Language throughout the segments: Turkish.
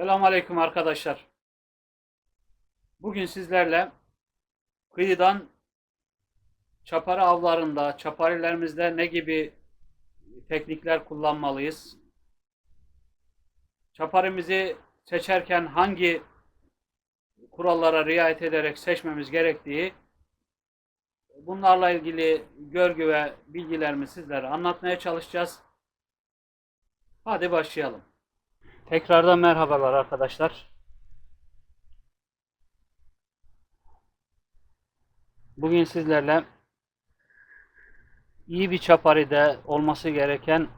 Selamünaleyküm arkadaşlar. Bugün sizlerle kıyıdan çapara avlarında, çaparilerimizde ne gibi teknikler kullanmalıyız? Çaparimizi seçerken hangi kurallara riayet ederek seçmemiz gerektiği bunlarla ilgili görgü ve bilgilerimi sizlere anlatmaya çalışacağız. Hadi başlayalım. Tekrardan merhabalar arkadaşlar. Bugün sizlerle iyi bir çaparide olması gereken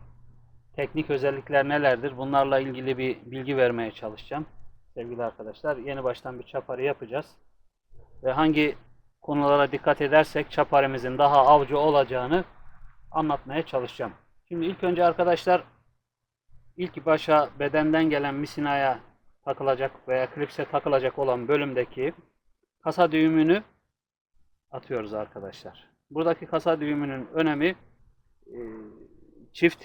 teknik özellikler nelerdir? Bunlarla ilgili bir bilgi vermeye çalışacağım. Sevgili arkadaşlar, yeni baştan bir çapari yapacağız. Ve hangi konulara dikkat edersek çaparimizin daha avcı olacağını anlatmaya çalışacağım. Şimdi ilk önce arkadaşlar ilk başa bedenden gelen misinaya takılacak veya klipse takılacak olan bölümdeki kasa düğümünü atıyoruz arkadaşlar. Buradaki kasa düğümünün önemi e, çift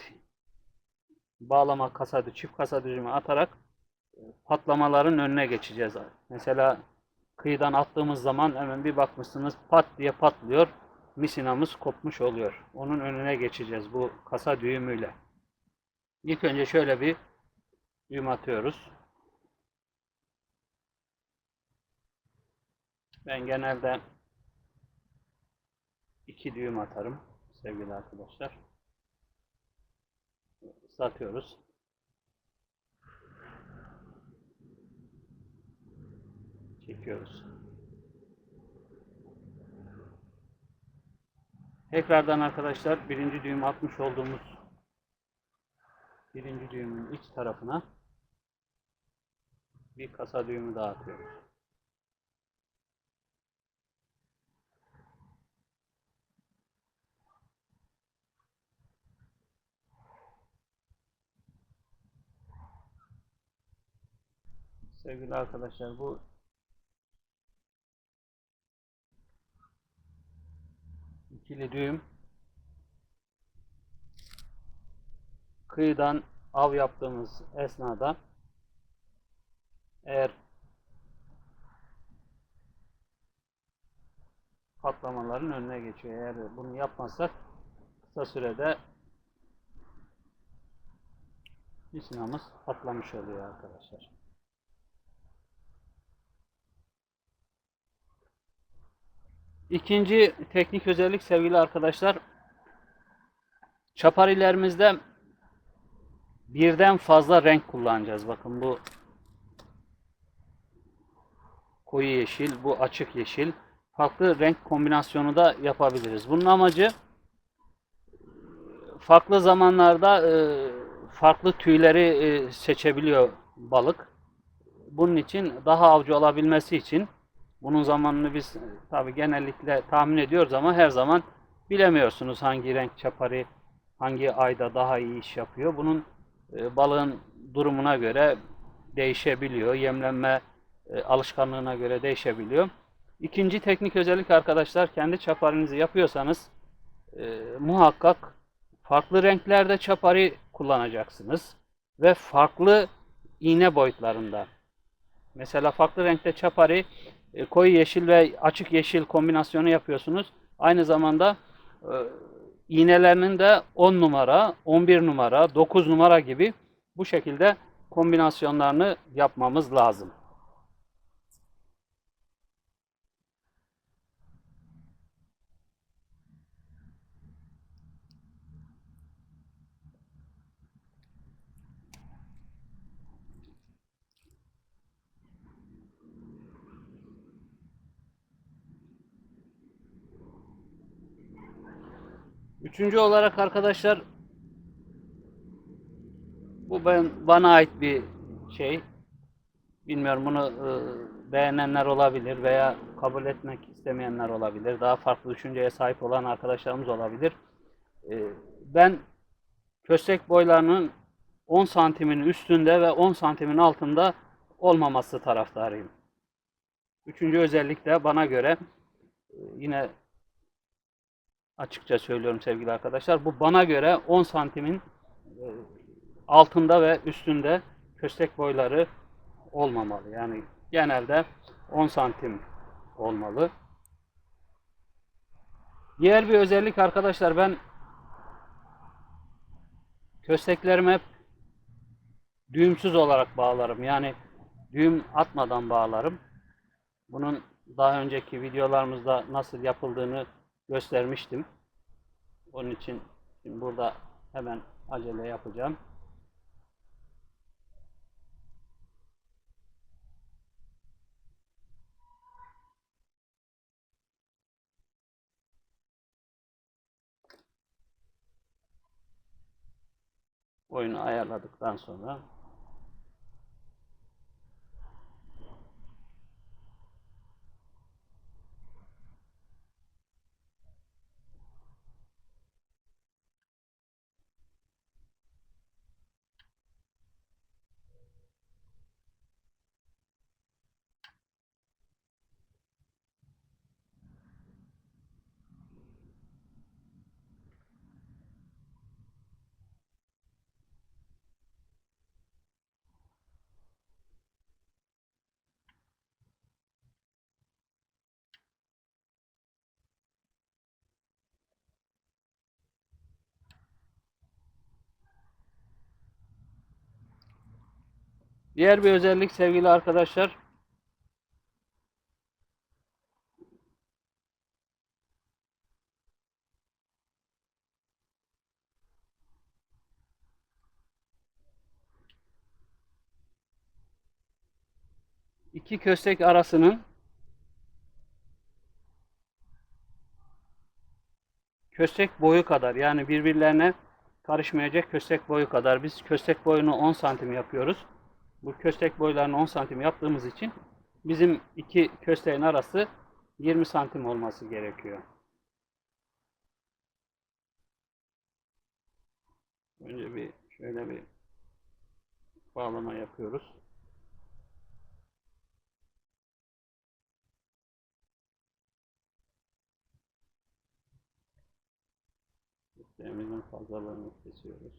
bağlama kasa çift kasa düğümü atarak patlamaların önüne geçeceğiz. Mesela kıyıdan attığımız zaman hemen bir bakmışsınız pat diye patlıyor. Misinamız kopmuş oluyor. Onun önüne geçeceğiz bu kasa düğümüyle. İlk önce şöyle bir düğüm atıyoruz. Ben genelde iki düğüm atarım sevgili arkadaşlar. Islatıyoruz. Çekiyoruz. Tekrardan arkadaşlar birinci düğüm atmış olduğumuz birinci düğümün iç tarafına bir kasa düğümü daha atıyoruz. Sevgili arkadaşlar bu ikili düğüm kıyıdan av yaptığımız esnada eğer patlamaların önüne geçiyor. Eğer bunu yapmazsak kısa sürede misinamız patlamış oluyor arkadaşlar. İkinci teknik özellik sevgili arkadaşlar çaparilerimizde birden fazla renk kullanacağız. Bakın bu koyu yeşil, bu açık yeşil. Farklı renk kombinasyonu da yapabiliriz. Bunun amacı farklı zamanlarda e, farklı tüyleri e, seçebiliyor balık. Bunun için daha avcı olabilmesi için bunun zamanını biz tabi genellikle tahmin ediyoruz ama her zaman bilemiyorsunuz hangi renk çapari hangi ayda daha iyi iş yapıyor. Bunun e, balığın durumuna göre değişebiliyor. Yemlenme e, alışkanlığına göre değişebiliyor. İkinci teknik özellik arkadaşlar kendi çaparinizi yapıyorsanız e, muhakkak farklı renklerde çapari kullanacaksınız ve farklı iğne boyutlarında. Mesela farklı renkte çapari e, koyu yeşil ve açık yeşil kombinasyonu yapıyorsunuz. Aynı zamanda iğnelerinin de 10 numara, 11 numara, 9 numara gibi bu şekilde kombinasyonlarını yapmamız lazım. Üçüncü olarak arkadaşlar bu ben bana ait bir şey. Bilmiyorum bunu e, beğenenler olabilir veya kabul etmek istemeyenler olabilir. Daha farklı düşünceye sahip olan arkadaşlarımız olabilir. E, ben köstek boylarının 10 santimin üstünde ve 10 santimin altında olmaması taraftarıyım. Üçüncü özellik de bana göre e, yine açıkça söylüyorum sevgili arkadaşlar. Bu bana göre 10 santimin e, altında ve üstünde köstek boyları olmamalı. Yani genelde 10 santim olmalı. Diğer bir özellik arkadaşlar ben kösteklerimi hep düğümsüz olarak bağlarım. Yani düğüm atmadan bağlarım. Bunun daha önceki videolarımızda nasıl yapıldığını göstermiştim. Onun için şimdi burada hemen acele yapacağım. Oyunu ayarladıktan sonra Diğer bir özellik sevgili arkadaşlar iki köstek arasının köstek boyu kadar yani birbirlerine karışmayacak köstek boyu kadar biz köstek boyunu 10 santim yapıyoruz. Bu köstek boylarını 10 santim yaptığımız için bizim iki kösteğin arası 20 santim olması gerekiyor. Önce bir şöyle bir bağlama yapıyoruz. Kösteğimizin fazlalığını kesiyoruz.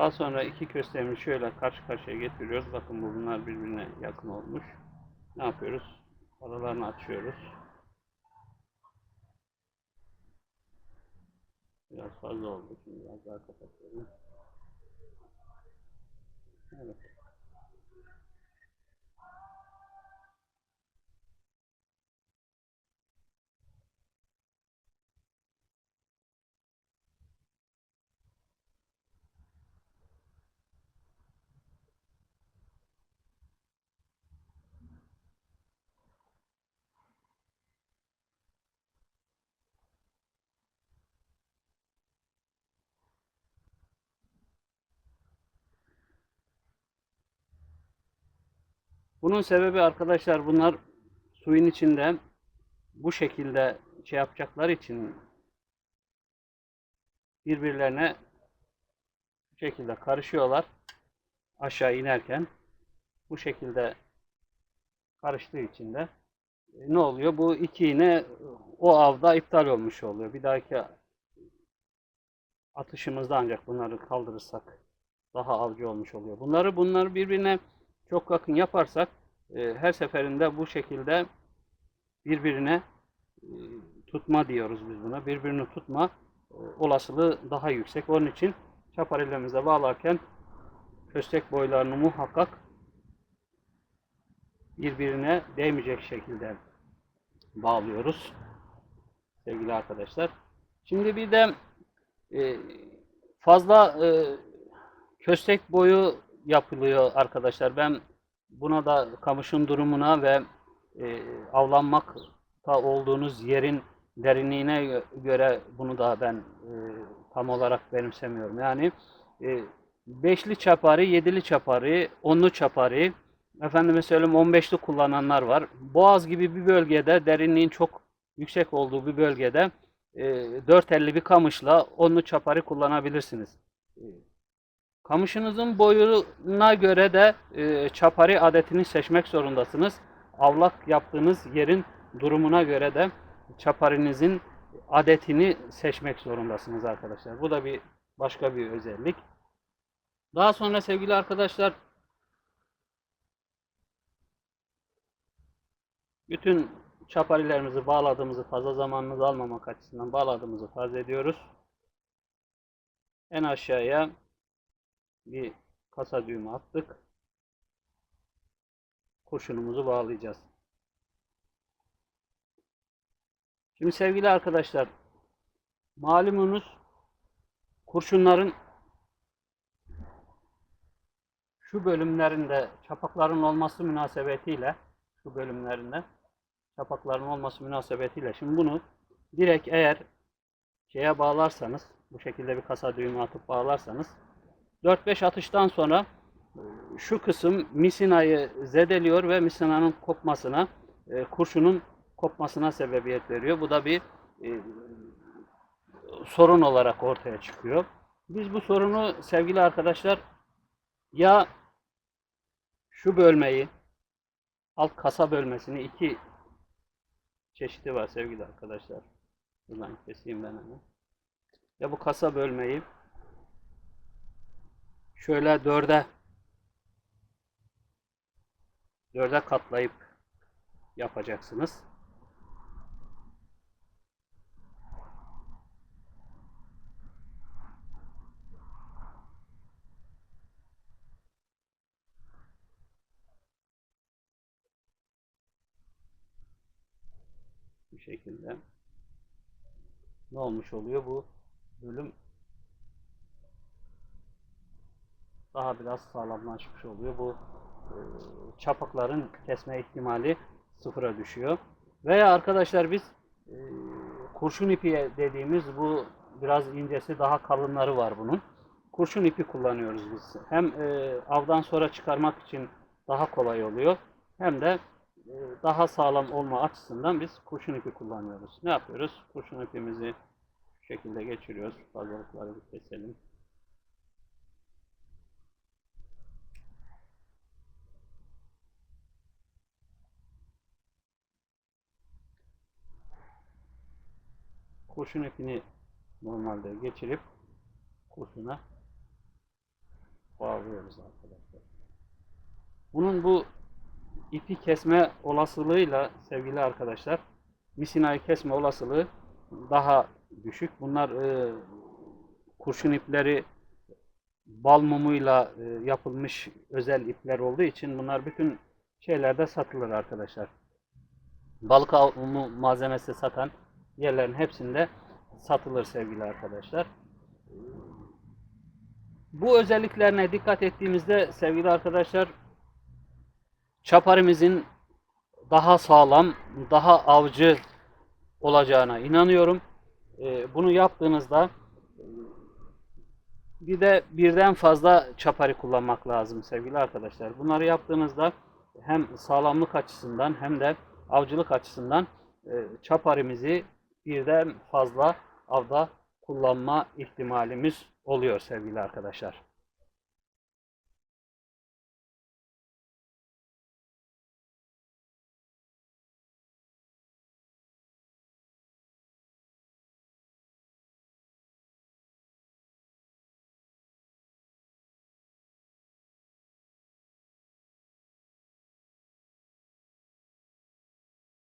Daha sonra iki kösteğimizi şöyle karşı karşıya getiriyoruz. Bakın bu bunlar birbirine yakın olmuş. Ne yapıyoruz? Aralarını açıyoruz. Biraz fazla oldu. Şimdi biraz daha kapatıyorum. Evet. Bunun sebebi arkadaşlar bunlar suyun içinde bu şekilde şey yapacaklar için birbirlerine bu şekilde karışıyorlar aşağı inerken bu şekilde karıştığı için de e, ne oluyor? Bu iki iğne o avda iptal olmuş oluyor. Bir dahaki atışımızda ancak bunları kaldırırsak daha avcı olmuş oluyor. Bunları bunları birbirine çok yakın yaparsak e, her seferinde bu şekilde birbirine e, tutma diyoruz biz buna. Birbirini tutma e, olasılığı daha yüksek. Onun için çaparillemize bağlarken köstek boylarını muhakkak birbirine değmeyecek şekilde bağlıyoruz sevgili arkadaşlar. Şimdi bir de e, fazla e, köstek boyu yapılıyor arkadaşlar. Ben buna da kamışın durumuna ve e, avlanmakta olduğunuz yerin derinliğine gö- göre bunu da ben e, tam olarak benimsemiyorum. Yani e, beşli çapari, yedili çapari, onlu çapari, efendime söyleyeyim 15'li kullananlar var. Boğaz gibi bir bölgede derinliğin çok yüksek olduğu bir bölgede e, 450 bir kamışla onlu çapari kullanabilirsiniz. Kamışınızın boyuna göre de e, çapari adetini seçmek zorundasınız. Avlak yaptığınız yerin durumuna göre de çaparinizin adetini seçmek zorundasınız arkadaşlar. Bu da bir başka bir özellik. Daha sonra sevgili arkadaşlar bütün çaparilerimizi bağladığımızı fazla zamanımızı almamak açısından bağladığımızı farz ediyoruz. En aşağıya bir kasa düğümü attık. Kurşunumuzu bağlayacağız. Şimdi sevgili arkadaşlar malumunuz kurşunların şu bölümlerinde çapakların olması münasebetiyle şu bölümlerinde çapakların olması münasebetiyle şimdi bunu direkt eğer şeye bağlarsanız bu şekilde bir kasa düğümü atıp bağlarsanız 4-5 atıştan sonra şu kısım misinayı zedeliyor ve misinanın kopmasına e, kurşunun kopmasına sebebiyet veriyor. Bu da bir e, sorun olarak ortaya çıkıyor. Biz bu sorunu sevgili arkadaşlar ya şu bölmeyi alt kasa bölmesini iki çeşidi var sevgili arkadaşlar. Buradan keseyim ben hemen. Ya bu kasa bölmeyi şöyle dörde dörde katlayıp yapacaksınız. Bu şekilde. Ne olmuş oluyor bu bölüm daha biraz sağlamlaşmış oluyor. Bu e, çapakların kesme ihtimali sıfıra düşüyor. Veya arkadaşlar biz e, kurşun ipi dediğimiz bu biraz incesi daha kalınları var bunun. Kurşun ipi kullanıyoruz biz. Hem e, avdan sonra çıkarmak için daha kolay oluyor. Hem de e, daha sağlam olma açısından biz kurşun ipi kullanıyoruz. Ne yapıyoruz? Kurşun ipimizi şekilde geçiriyoruz. Fazlalıkları keselim. Kurşun ipini normalde geçirip kurşuna bağlıyoruz arkadaşlar. Bunun bu ipi kesme olasılığıyla sevgili arkadaşlar misinayı kesme olasılığı daha düşük. Bunlar e, kurşun ipleri bal mumuyla e, yapılmış özel ipler olduğu için bunlar bütün şeylerde satılır arkadaşlar. Balık avlumu malzemesi satan yerlerin hepsinde satılır sevgili arkadaşlar. Bu özelliklerine dikkat ettiğimizde sevgili arkadaşlar çaparimizin daha sağlam, daha avcı olacağına inanıyorum. Ee, Bunu yaptığınızda bir de birden fazla çapari kullanmak lazım sevgili arkadaşlar. Bunları yaptığınızda hem sağlamlık açısından hem de avcılık açısından e, çaparimizi birden fazla avda kullanma ihtimalimiz oluyor sevgili arkadaşlar.